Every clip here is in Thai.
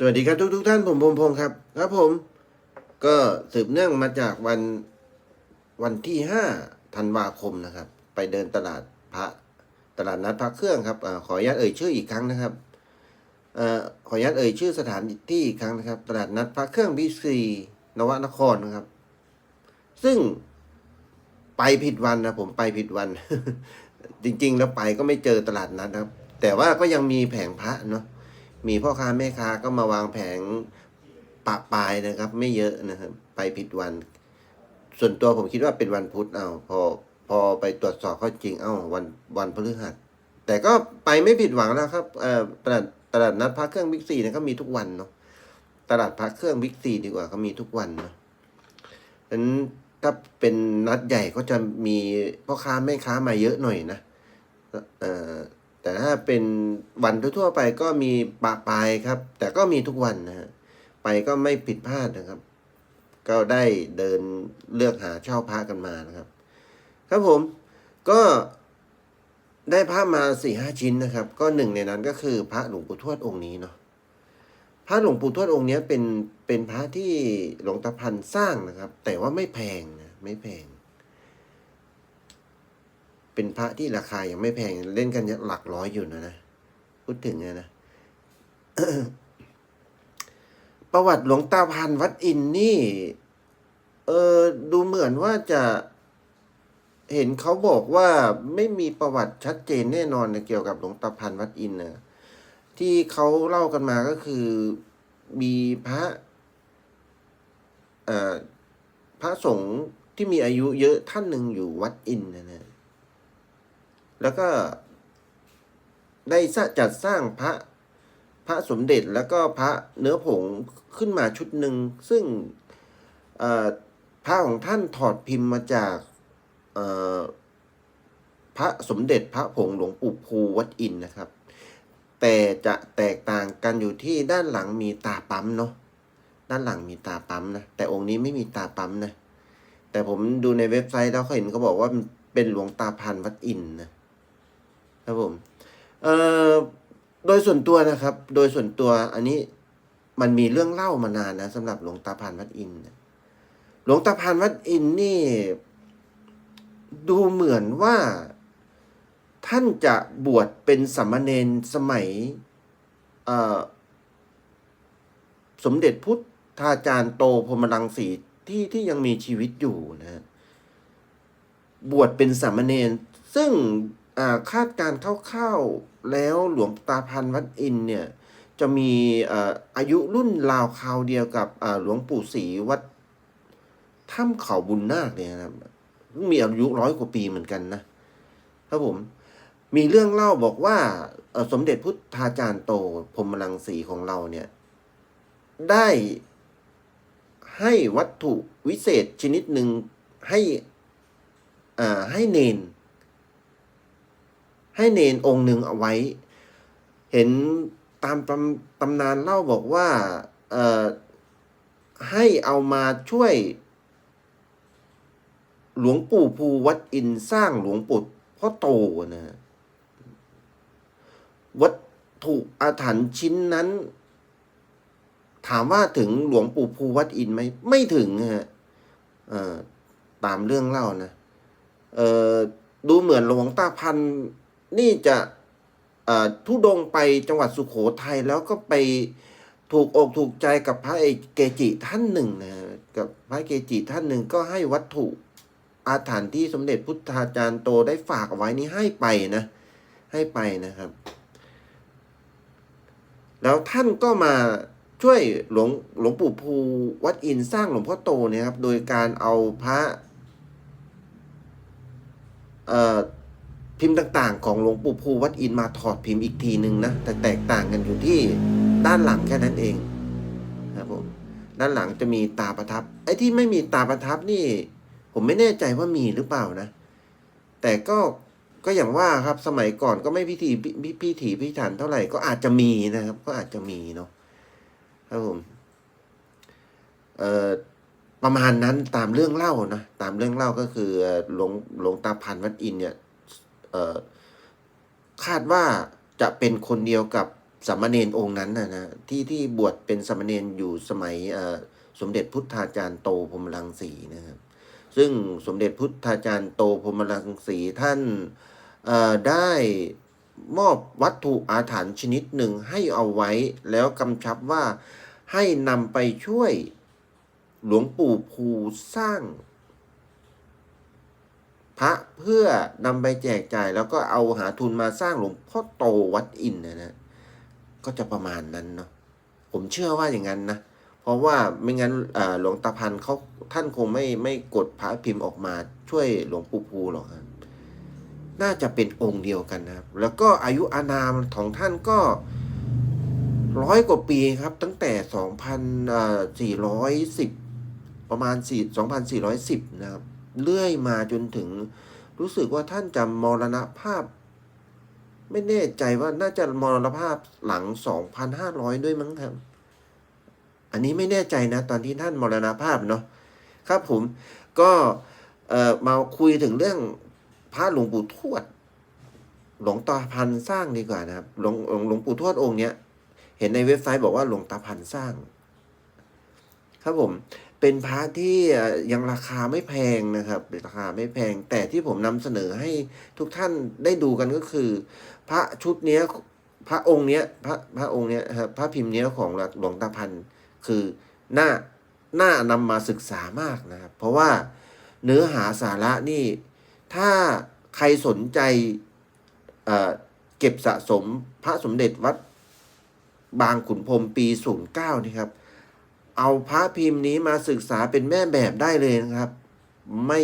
สวัสดีครับทุกทุกๆท่านผมพงพงศ์ครับ ครับผม ก็สืบเนื่องมาจากวันวันที่ห้าธันวาคมนะครับ ไปเดินตลาดพระตลาดนัดพระเครื่องครับอขออนุญาตเอ่ยชื่ออีกครั้งนะครับเอ่อขออนุญาตเอ่ยชื่อสถานที่อีกครั้งนะครับ ตลาดนัดพระเครื่องบีซีนวนครนะครับ ซึ่งไปผิดวันนะผมไปผิดวัน จริง ๆ แล้วไปก็ไม่เจอตลาดนัดนะครับ แต่ว่าก็ยังมีแผงพระเนาะ มีพ่อค้าแม่ค้าก็มาวางแผงปะปลายนะครับ ไม่เยอะนะครับ ไปผิดวัน ส่วนตัวผมคิดว่าเป็นวันพุธเอาพอพอไปตรวจสอบข้อจริงเอ้าวันวันพฤหัส แต่ก็ไปไม่ผิดหวังแล้วครับเอ่อตลาดตลาดนัดพระเครื่องบิ๊กซีนี่ยก็มีทุกวันเนาะตลาดพระเครื่องบิ๊กซีดีกว่าเขามีทุกวันเนาะฉะนั้นถ้าเป็นนัดใหญ่ก็จะมีพ่อค้าแม่ค้ามาเยอะหน่อยนะเอ่อ แต่ถ้าเป็นวันทั่วๆไปก็มีปะปายครับ แต่ก็มีทุกวันนะฮะไปก็ไม่ผิดพลาดนะครับ ก็ได้เดินเลือกหาเช่าพระกันมานะครับ ครับผมก็ได้พระมาสี่ห้าชิ้นนะครับ ก็หนึ่งในนั้นก็คือพระหลวงปู่ทวดองค์นี้เนาะพระหลวงปู่ทวดองค์นี้เป็นเป็นพระที่หลวงตาพันสร้างนะครับ แต่ว่าไม่แพงนะไม่แพง เป็นพระที่ราคายังไม่แพงเล่นกันหลักร้อยอยู่นะนะพูดถึงนะนะประวัติหลวงตาพันวัดอินนี่ เออดูเหมือนว่าจะเห็นเขาบอกว่าไม่มีประวัติชัดเจนแน่นอนนเกี่ยวกับหลวงตาพันวัดอินนะที่เขาเล่ากันมาก็คือมีพระเอ่อพระสงฆ์ที่มีอายุเยอะท่านหนึ่งอยู่วัดอินนะนะ แล้วก็ได้สร้าจัดสร้างพระพระสมเด็จแล้วก็พระเนื้อผงขึ้นมาชุดหนึ่ง ซึ่งพระของท่านถอดพิมพ์มาจากพระสมเด็จพระผงหลวงปู่ภูวัดอินนะครับ แต่จะแตกต่างกันอยู่ที่ด้านหลังมีตาปั๊มเนาะด้านหลังมีตาปั๊มนะแต่องค์นี้ไม่มีตาปั๊มนะแต่ผมดูในเว็บไซต์แล้วเขาเห็นเขาบอกว่าเป็นหลวงตาพันวัดอินนะ ครับผมเอ่อโดยส่วนตัวนะครับ โดยส่วนตัวอันนี้มันมีเรื่องเล่ามานานนะสำหรับหลวงตาพานวัดอินหลวงตาพานวัดอินนี่ ดูเหมือนว่าท่านจะบวชเป็นสัมมเนนสมัยสมเด็จพุทธาจารย์โตพรหมรังสีที่ที่ยังมีชีวิตอยู่นะ บวชเป็นสามเณรซึ่ง คาดการณ์คร่าวๆแล้วหลวงตาพันวัดอินเนี่ยจะมีอายุรุ่นราวคราวเดียวกับหลวงปู่ศรีวัดถ้ำเขาบุญนาคเนี่ยนะครับมีอายุร้อยกว่าปีเหมือนกันนะครับผมมีเรื่องเล่าบอกว่าสมเด็จพุทธาจารย์โตพรมรังสีของเราเนี่ย ได้ให้วัตถุวิเศษชนิดหนึ่งให้อ่าให้เนน ให้เนนองค์หนึ่งเอาไว้ เห็นตามตำตำนานเล่าบอกว่าเออให้เอามาช่วย หลวงปู่ภูวัดอินสร้างหลวงปู่พ่อโตนะวัตถุอาถรรพ์ชิ้นนั้น ถามว่าถึงหลวงปู่ภูวัดอินไหมไม่ถึงฮะตามเรื่องเล่านะดูเหมือนหลวงตาพันธ นี่จะทุดงไปจังหวัดสุขโขทัยแล้วก็ไปถูกอกถูกใจกับพระเกจิท่านหนึ่งนะกับพระเกจิท่านหนึ่งก็ให้วัตถุอาถรรพ์ที่สมเด็จพุทธาจารย์โตได้ฝากเอาไว้นี้ให้ไปนะ ให้ไปนะครับ แล้วท่านก็มาช่วยหลวงหลวงปู่ภูวัดอินสร้างหลวงพ่อโตเนี่ยครับ โดยการเอาพระ เอ่อ พิมพ์ต่างๆ ของหลวงปู่ภูวัดอินมาถอดพิมพ์อีกทีหนึ่งนะแต่แตกต่างกันอยู่ที่ด้านหลังแค่นั้นเองครับผมด้านหลังจะมีตาประทับ ไอ้ที่ไม่มีตาประทับนี่ ผมไม่แน่ใจว่ามีหรือเปล่านะ แต่ก็ก็อย่างว่าครับสมัยก่อนก็ไม่พิธีพิพิพิถีพิถันเท่าไหร่ก็อาจจะมีนะครับ ก็อาจจะมีเนาะครับผมเอ่อประมาณนั้นตามเรื่องเล่านะตามเรื่องเล่าก็คือหลวงหลวงตาพันวัดอินเนี่ย คาดว่าจะเป็นคนเดียวกับสามเณรองค์นั้นนะนะที่ที่บวชเป็นสามเณรอยู่สมัยสมเด็จพุทธาจารย์โตพรมรังสีนะครับซึ่งสมเด็จพุทธาจารย์โตพรมรังสีท่านได้มอบวัตถุอาถรรพ์ชนิดหนึ่งให้เอาไว้แล้วกำชับว่าให้นำไปช่วยหลวงปู่ภูสร้าง พระเพื่อนำไปแจกจ่าย แล้วก็เอาหาทุนมาสร้างหลวงพ่อโตวัดอินนะนะก็จะประมาณนั้นเนาะผมเชื่อว่าอย่างนั้นนะ เพราะว่าไม่งั้นหลวงตาพันเขาท่านคงไม่ไม่กดพระพิมพ์ออกมาช่วยหลวงปู่ภูหรอกครับน่าจะเป็นองค์เดียวกันนะครับ แล้วก็อายุอานามของท่านก็ร้อยกว่าปีครับ ตั้งแต่สองพันสี่ร้อยสิบประมาณสี่สองพันสี่ร้อยสิบนะครับ เลื่อยมาจนถึง รู้สึกว่าท่านจะมรณภาพ ไม่แน่ใจว่าน่าจะมรณภาพหลังสองพันห้าร้อยด้วยมั้งครับ อันนี้ไม่แน่ใจนะ ตอนที่ท่านมรณภาพเนาะครับผมก็มาคุยถึงเรื่องพระหลวงปู่ทวด หลวงตาพันสร้างดีกว่านะครับหลวงหลวงหลวงปู่ทวดองค์เนี้ย เห็นในเว็บไซต์บอกว่าหลวงตาพันสร้าง ครับผม เป็นพระที่ยังราคาไม่แพงนะครับ ราคาไม่แพง แต่ที่ผมนำเสนอให้ทุกท่านได้ดูกันก็คือ พระชุดเนี้ยพระองค์เนี้ยพระพระองค์เนี้ยครับพระพิมพ์เนี้ยของหลวงตาพันคือหน่าหน่านำมาศึกษามากนะครับ เพราะว่าเนื้อหาสาระนี่ ถ้าใครสนใจเเก็บสะสมพระสมเด็จวัดบางขุนพรมปี 09นี่ครับ เอาพระพิมพ์นี้มาศึกษาเป็นแม่แบบได้เลยนะครับ ไม่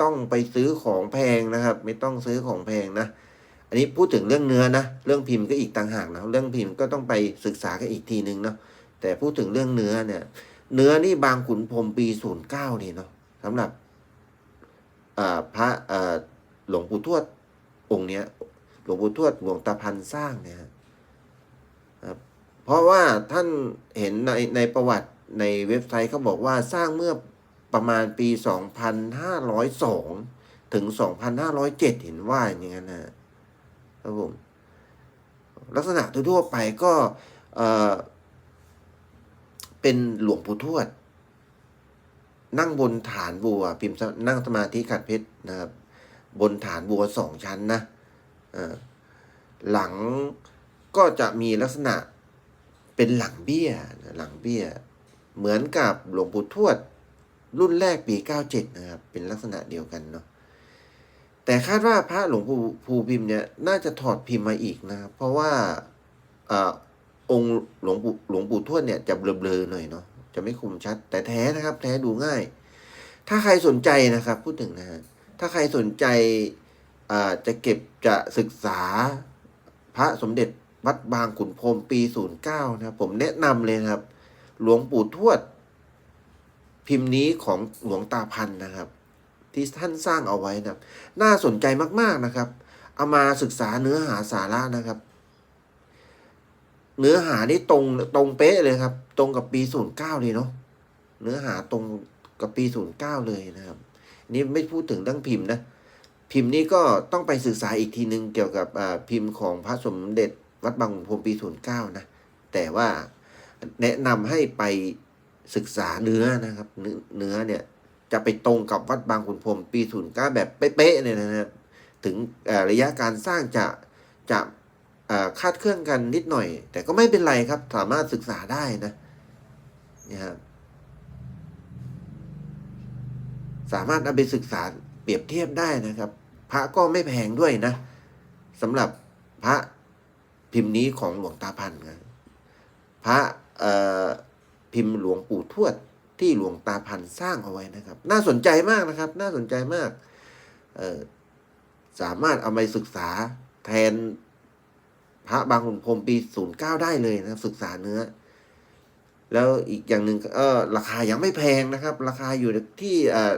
ต้องไปซื้อของแพงนะครับ ไม่ต้องซื้อของแพงนะ อันนี้พูดถึงเรื่องเนื้อนะ เรื่องพิมพ์ก็อีกต่างหากนะเรื่องพิมพ์ก็ต้องไปศึกษากันอีกทีนึงเนาะแต่พูดถึงเรื่องเนื้อเนี่ย เนื้อนี่บางขุนพรมปี09นี่เนาะสำหรับพระหลวงปู่ทวดองค์เนี้ยหลวงปู่ทวดหลวงตาพันสร้างเนี่ยครับเพราะว่าท่านเห็นในในประวัติ ในเว็บไซต์เขาบอกว่าสร้างเมื่อประมาณปี 2502 ถึง 2507 เห็นว่าอย่างนั้นนะครับผมลักษณะทั่วไปก็เเป็นหลวงปู่ทวด นั่งบนฐานบัว พิมพ์นั่งสมาธิขัดเพชรนะครับ บนฐานบัวสองชั้นนะหลังก็จะมีลักษณะเป็นหลังเบี้ยหลังเบี้ย เหมือนกับหลวงปู่ทวด รุ่นแรกปี 97 นะครับ เป็นลักษณะเดียวกันเนาะแต่คาดว่าพระหลวงปู่ภูพิมพ์เนี่ยน่าจะถอดพิมพ์มาอีกนะครับเพราะว่าอองค์หลวงปู่หลวงปู่ทวดเนี่ยจะเบลอๆหน่อยเนาะจะไม่คมชัด แต่แท้นะครับ แท้ดูง่าย ถ้าใครสนใจนะครับ พูดถึงนะฮะถ้าใครสนใจจะเก็บจะศึกษาพระสมเด็จวัดบางขุนพรหมปี 09 นะครับผมแนะนำเลยนะครับ หลวงปู่ทวด พิมพ์นี้ของหลวงตาพันนะครับ ที่ท่านสร้างเอาไว้นะน่าสนใจมากๆนะครับ เอามาศึกษาเนื้อหาสาระนะครับ เนื้อหานี่ตรงตรงเป๊ะเลยครับ ตรงกับปี09เก้าเลยเนาะเนื้อหาตรงกับปี09เก้าเลยนะครับ นี่ไม่พูดถึงเรื่องพิมพ์นะพิมพ์นี้ก็ต้องไปศึกษาอีกทีนึงเกี่ยวกับพิมพ์ของพระสมเด็จวัดบางขุนพรมปี09นะ แต่ว่า แนะนำให้ไปศึกษาเนื้อนะครับเนื้อเนื้อเนี่ยจะไปตรงกับวัดบางขุนพรมปี09แบบเป๊ะๆเนี่ยนะครับถึงระยะการสร้างจะจะคาดเคลื่อนกันนิดหน่อย แต่ก็ไม่เป็นไรครับ สามารถศึกษาได้นะเนี่ยครับสามารถเอาไปศึกษาเปรียบเทียบได้นะครับ พระก็ไม่แพงด้วยนะสำหรับพระพิมพ์นี้ของหลวงตาพันนะพระ พิมพ์หลวงปู่ทวดที่หลวงตาพันสร้างเอาไว้นะครับ น่าสนใจมากนะครับ น่าสนใจมาก สามารถเอาไปศึกษาแทนพระบางขุนพรมปีศูนย์เก้าได้เลยนะครับ ศึกษาเนื้อ แล้วอีกอย่างหนึ่งเออราคายังไม่แพงนะครับ ราคาอยู่ที่เออ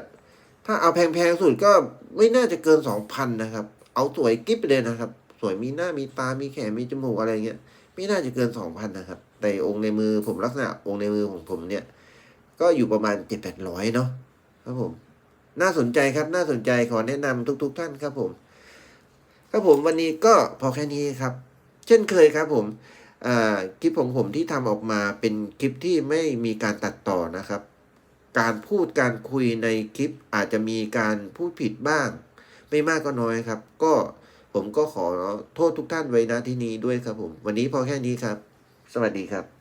ถ้าเอาแพงๆสุดก็ไม่น่าจะเกินสองพันนะครับ เอาสวยกิ๊บเลยนะครับ สวยมีหน้ามีตามีแขนมีจมูกอะไรเงี้ย ไม่น่าจะเกินสองพันนะครับ แต่องค์ในมือผมลักษณะองค์ในมือของผมเนี่ย ก็อยู่ประมาณเจ็ดแปดร้อยเนาะครับผม น่าสนใจครับน่าสนใจขอแนะนำทุกๆท่านครับผม ครับผมวันนี้ก็พอแค่นี้ครับ เช่นเคยครับผมคลิปของผมที่ทำออกมาเป็นคลิปที่ไม่มีการตัดต่อนะครับ การพูดการคุยในคลิปอาจจะมีการพูดผิดบ้าง ไม่มากก็น้อยครับ ก็ ผมก็ขอโทษทุกท่านไว้นะที่นี้ด้วยครับผม วันนี้พอแค่นี้ครับ สวัสดีครับ